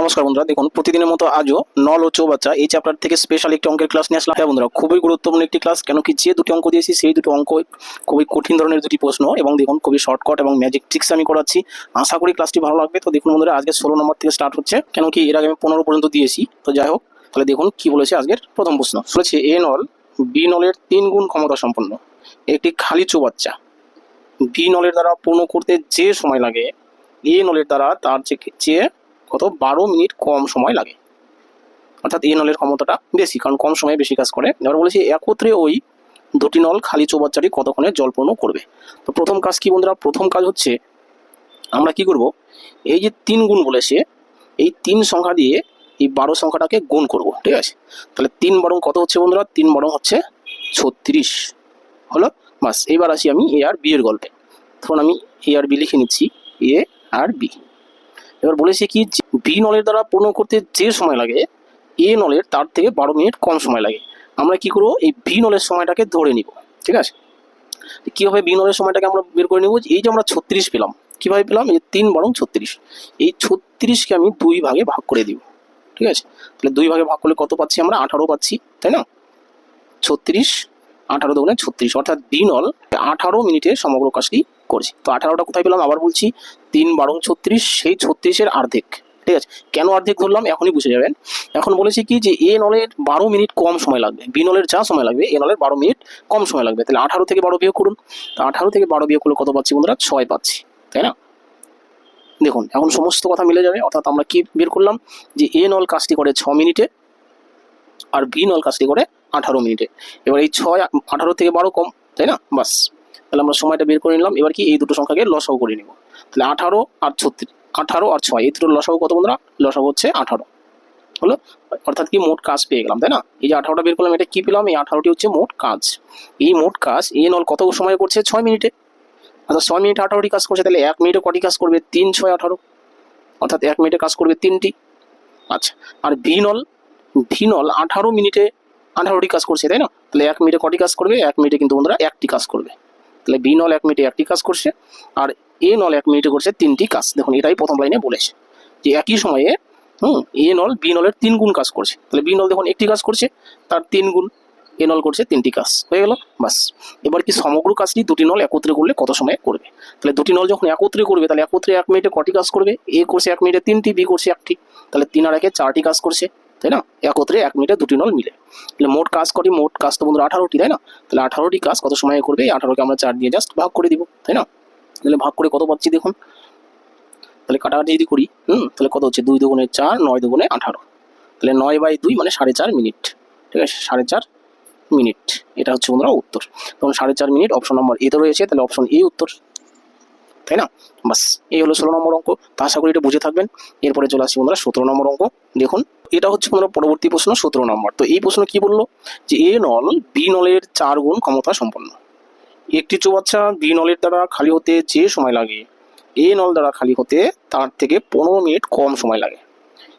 নমস্কার বন্ধুরা, দেখুন, প্রতিদিনের মতো আজও নল ও চৌবাচ্চা এই চ্যাপ্টার থেকে স্পেশাল একটি অঙ্কের ক্লাস নিয়ে আসলাম। হ্যাঁ বন্ধুরা, খুবই গুরুত্বপূর্ণ একটি ক্লাস কেন কি যে দুটি অঙ্ক দিয়েছি, সেই দুটি অঙ্ক খুবই কঠিন ধরনের দুটি প্রশ্ন এবং দেখুন, খুবই শর্টকাট এবং ম্যাজিক ট্রিক্স আমি করাচ্ছি। আশা করি ক্লাসটি ভালো লাগবে। তো দেখুন বন্ধুরা, আজকে ষোলো নম্বর থেকে স্টার্ট হচ্ছে। কেন কি এর আগে আমি পনেরো পর্যন্ত দিয়েছি। তো যাই হোক, তাহলে দেখুন কি বলেছে আজকের প্রথম প্রশ্ন। বলেছে, এ নল বি নলের তিন গুণ ক্ষমতা সম্পন্ন। একটি খালি চৌবাচ্চা। বি নলের দ্বারা পূর্ণ করতে যে সময় লাগে, এ নলের দ্বারা তার চেয়ে- চেয়ে কত বারো মিনিট কম সময় লাগে। অর্থাৎ এই নলের ক্ষমতাটা বেশি, কারণ কম সময়ে বেশি কাজ করে। এবার বলেছি, একত্রে ওই দুটি নল খালি চৌবাচ্চাটি কতক্ষণে জলপূর্ণ করবে? তো প্রথম কাজ কি বন্ধুরা? প্রথম কাজ হচ্ছে, আমরা কি করব? এই যে তিন গুণ বলেছে, এই তিন সংখ্যা দিয়ে এই বারো সংখ্যাটাকে গুণ করব, ঠিক আছে? তাহলে তিন বরং কত হচ্ছে বন্ধুরা? তিন বরং হচ্ছে ছত্রিশ। হলো? বাস এইবার আসি আমি এ আর বি এর গল্পে। তখন আমি এ আর বি লিখে নিচ্ছি এ আর বি এবার বলেছি কি বি নলের দ্বারা পূর্ণ করতে যে সময় লাগে এ নলের তার থেকে বারো মিনিট কম সময় লাগে। আমরা কি করব? এই বি নলের সময়টাকে ধরে নিব। ঠিক আছে? কীভাবে বি নলের সময়টাকে আমরা বের করে নেব এই যে আমরা ছত্রিশ পেলাম। কীভাবে পেলাম? এই তিন বরং ছত্রিশ। এই ছত্রিশকে আমি দুই ভাগে ভাগ করে দিব। ঠিক আছে? তাহলে দুই ভাগে ভাগ করলে কত পাচ্ছি আমরা? আঠারো পাচ্ছি। তাই না? ছত্রিশ, আঠারো দোকানে ছত্রিশ। অর্থাৎ বি নল আঠারো মিনিটে সমগ্র কাজটি করছে। তো আঠারোটা কোথায় পেলাম? আবার বলছি, তিন বারং ছত্রিশ, সেই ছত্রিশের অর্ধেক। ঠিক আছে? কেন অর্ধেক ধরলাম? এখনই বুঝে যাবেন। এখন বলেছি কি যে এ নলের বারো মিনিট কম সময় লাগবে। বি নলের যা সময় লাগবে এ নলের বারো মিনিট কম সময় লাগবে। তাহলে আঠারো থেকে বারো বিয়োগ করুন। তো আঠারো থেকে বারো বিয়োগ করলে কত পাচ্ছি বন্ধুরা? ছয় পাচ্ছি। তাই না? দেখুন, এখন সমস্ত কথা মিলে যাবে। অর্থাৎ আমরা কি বের করলাম? যে এ নল কাজটি করে ছ মিনিটে আর বি নল কাজটি করে আঠারো মিনিটে। এবার এই ছয়, আঠারো থেকে বারো কম, তাই না? বাস। তাহলে আমরা সময়টা বের করে নিলাম। এবার কি এই দুটো সংখ্যাকে লসাও করে নিব। তাহলে আঠারো আর ছত্রিশ, আঠারো আর ছয়, এই দুটো লসাগু কত বন্ধুরা? লসাগু হচ্ছে আঠারো। হলো? অর্থাৎ কি মোট কাজ পেয়ে গেলাম, তাই না? এই যে আঠারোটা বের করলাম, এটা কি পেলাম? এই আঠারোটি হচ্ছে মোট কাজ। এই মোট কাজ এ নল কত সময় করছে? ছয় মিনিটে। অর্থাৎ ছয় মিনিটে আঠারোটি কাজ করছে, তাহলে এক মিনিটে কটি কাজ করবে? তিন, ছয়, আঠারো। অর্থাৎ এক মিনিটে কাজ করবে তিনটি। আচ্ছা আর ভি নল ভি নল আঠারো মিনিটে আঠারোটি কাজ করছে, তাই না? তাহলে এক মিনিটে কটি কাজ করবে? এক মিনিটে কিন্তু বন্ধুরা একটি কাজ করবে। তাহলে বি নল এক মিনিটে একটি কাজ করছে, আর এ নল এক মিনিটে করছে তিনটি কাজ। দেখুন, এটাই প্রথম লাইনে বলেছে। যে একই সময়ে, হুম এ নল বি নলের তিন গুণ কাজ করছে। তাহলে বি নল দেখুন, একটি কাজ করছে, তার তিন গুণ এ নল করছে, তিনটি কাজ। হয়ে গেল বাস এবার কি সমগ্র কাজটি দুটি নল একত্রে করলে কত সময় করবে? তাহলে দুটি নল যখন একত্রে করবে, তাহলে একত্রে এক মিনিটে কটি কাজ করবে? এ করছে এক মিনিটে তিনটি বি করছে একটি। তাহলে তিন আর একে চারটি কাজ করছে। তাই না? একত্রে এক মিনিটে দুটি নল মিলে। তাহলে মোট কাজ করি মোট কাজ তো বন্ধুরা আঠারোটি, তাই না? তাহলে আঠারোটি কাজ কত সময়ে করবে? এই আঠারোকে আমরা চার দিয়ে জাস্ট ভাগ করে দিব, তাই না? তাহলে ভাগ করে কত পাচ্ছি দেখুন? তাহলে কাটাকাটি যদি করি, হুম, তাহলে কত হচ্ছে? দুই দুগুণে চার, নয় দুগুণে আঠারো। তাহলে নয় বাই দুই মানে সাড়ে চার মিনিট, ঠিক আছে? সাড়ে চার মিনিট। এটা হচ্ছে বন্ধুরা উত্তর। তখন সাড়ে চার মিনিট অপশন নম্বর এতে রয়েছে, তাহলে অপশন এ উত্তর। তাই না? বাস, এই হলো ষোলো নম্বর অঙ্ক। তা আশা করি এটা বুঝে থাকবেন। এরপরে চলে আসি বন্ধুরা, সতেরো নম্বর অঙ্ক। দেখুন, এটা হচ্ছে বন্ধুরা পরবর্তী প্রশ্ন, সতেরো নম্বর। তো এই প্রশ্ন কি বলল? যে এ নল বি নলের চার গুণ ক্ষমতা সম্পন্ন। একটি চৌবাচ্চা বি নলের দ্বারা খালি হতে যে সময় লাগে, এ নল দ্বারা খালি হতে তার থেকে পনেরো মিনিট কম সময় লাগে।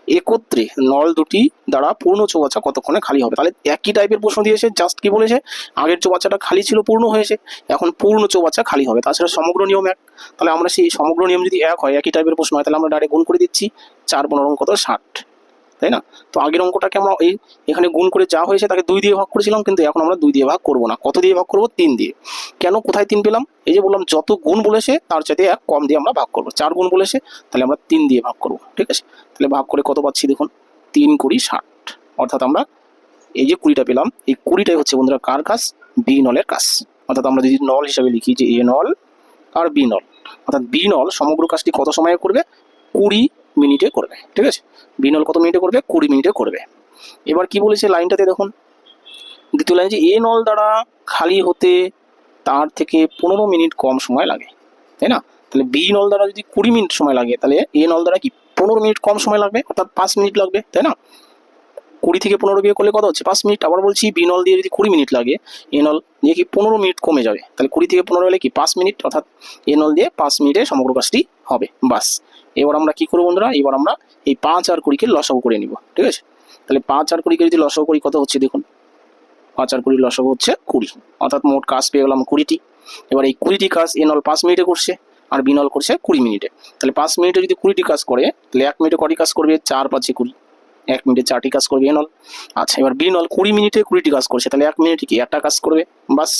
একত্রে নল দুটি দ্বারা পূর্ণ চৌবাচ্চা কতক্ষণে খালি হবে? তাহলে একই টাইপের প্রশ্ন দিয়েছে জাস্ট কি বলেছে? আগের চৌবাচ্চাটা খালি ছিল, পূর্ণ হয়েছে, এখন পূর্ণ চৌবাচ্চা খালি হবে। তাছাড়া সমগ্র নিয়ম এক। তাহলে আমরা সেই সমগ্র নিয়ম যদি এক হয়, একই টাইপের প্রশ্ন হয়, তাহলে আমরা ডাইরেক্ট গুণ করে দিচ্ছি, চার পনেরো কত ষাট। তাই না? তো আগের অঙ্কটাকে আমরা এই এখানে গুণ করে যা হয়েছে তাকে দুই দিয়ে ভাগ করেছিলাম, কিন্তু এখন আমরা দুই দিয়ে ভাগ করব না। কত দিয়ে ভাগ করব? তিন দিয়ে। কেন? কোথায় তিন পেলাম? এই যে বললাম, যত গুণ বলেছে তার চাইতে এক কম দিয়ে আমরা ভাগ করব। চার গুণ বলেছে, তাহলে আমরা তিন দিয়ে ভাগ করব, ঠিক আছে? তাহলে ভাগ করে কত পাচ্ছি দেখুন? তিন কুড়ি ষাট। অর্থাৎ আমরা এই যে কুড়িটা পেলাম, এই কুড়িটাই হচ্ছে বন্ধুরা কার কাজ? বি নলের কাজ। অর্থাৎ আমরা যদি নল হিসাবে লিখি যে এ নল আর বি নল, অর্থাৎ বি নল সমগ্র কাজটি কত সময়ে করবে? কুড়ি মিনিটে করবে, ঠিক আছে? বিনল কত মিনিটে করবে? কুড়ি মিনিটে করবে। এবার কি বলেছে লাইনটাতে দেখুন। দ্বিতীয় লাইন যে এ নল দ্বারা খালি হতে তার থেকে পনেরো মিনিট কম সময় লাগে, তাই না? তাহলে বি নল দ্বারা যদি কুড়ি মিনিট সময় লাগে, তাহলে এ নল দ্বারা কি পনেরো মিনিট কম সময় লাগবে? অর্থাৎ পাঁচ মিনিট লাগবে, তাই না? কুড়ি থেকে পনেরো বিয়ে করলে কত হচ্ছে? পাঁচ মিনিট। আবার বলছি বি নল দিয়ে যদি কুড়ি মিনিট লাগে, এ নল দিয়ে কি পনেরো মিনিট কমে যাবে? তাহলে কুড়ি থেকে পনেরো হলে কি পাঁচ মিনিট? অর্থাৎ এ নল দিয়ে পাঁচ মিনিটে সমগ্র কাজটি হবে, বাস। এবার আমরা কি করব বন্ধুরা? এবার আমরা এই পাঁচ আর কুড়িকে লসাগু করে নিব, ঠিক আছে? তাহলে পাঁচ আর কুড়িকে যদি লসাগু করি, কত হচ্ছে দেখুন? পাঁচ আর কুড়ি লসাগু হচ্ছে কুড়ি। অর্থাৎ মোট কাজ পেয়ে গেলাম কুড়িটি। এবার এই কুড়িটি কাজ এ নল পাঁচ মিনিটে করছে আর বিনল করছে কুড়ি মিনিটে। তাহলে পাঁচ মিনিটে যদি কুড়িটি কাজ করে, তাহলে এক মিনিটে কটি কাজ করবে? চার পাঁচে কুড়ি। এক মিনিটে চারটি কাজ করবে এ নল আচ্ছা এবার বি নল কুড়ি মিনিটে কুড়িটি কাজ করছে, তাহলে এক মিনিটে কি একটা কাজ করবে? বাস।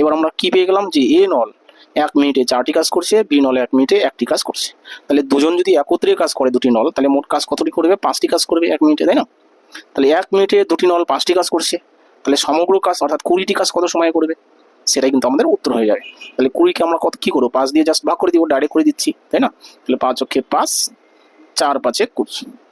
এবার আমরা কি পেয়ে গেলাম? যে এ নল এক মিনিটে চারটি কাজ করছে, বি নলে এক মিনিটে একটি কাজ করছে। তাহলে দুজন যদি একত্রে কাজ করে দুটি নল, তাহলে মোট কাজ কতটি করবে? পাঁচটি কাজ করবে এক মিনিটে, তাই না? তাহলে এক মিনিটে দুটি নল পাঁচটি কাজ করছে। তাহলে সমগ্র কাজ, অর্থাৎ কুড়িটি কাজ কত সময় করবে? সেটাই কিন্তু আমাদের উত্তর হয়ে যাবে। তাহলে কুড়িকে আমরা কত, কী করব? পাঁচ দিয়ে জাস্ট ভাগ করে দিব ডাইরেক্ট করে দিচ্ছি, তাই না? তাহলে পাঁচ অক্ষে পাঁচ, চার পাঁচে কুড়ি।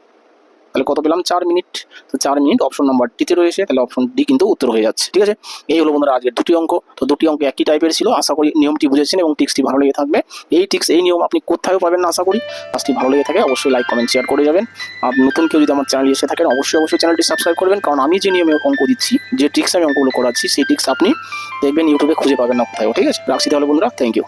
তাহলে কত পেলাম? চার মিনিট। তো চার মিনিট অপশন নাম্বার ডিতে রয়েছে, তাহলে অপশন ডি কিন্তু উত্তর হয়ে যাচ্ছে, ঠিক আছে? এই হলো বন্ধুরা আজকের দুটি অঙ্ক। তো দুটি অঙ্ক একই টাইপের ছিল, আশা করি নিয়মটি বুঝেছেন এবং টিক্সটি ভালো লেগে থাকবে। এই টিক্স এই নিয়ম আপনি কোথাও পাবেন না, আশা করি। কাজটি ভালো লেগে থাকে, অবশ্যই লাইক কমেন্ট শেয়ার করে যাবেন। আর নতুন কেউ যদি আমার চ্যানেল এসে থাকেন, অবশ্যই অবশ্যই চ্যানেলটি সাবস্ক্রাইব করবেন। কারণ আমি যে নিয়মে অঙ্ক দিচ্ছি, যে টিক্স আমি অঙ্কগুলো করাচ্ছি, সেই টিক্স আপনি দেখবেন ইউটিউবে খুঁজে পাবেন না কোথাও ঠিক আছে? রাখছি তাহলে বন্ধুরা থ্যাংক ইউ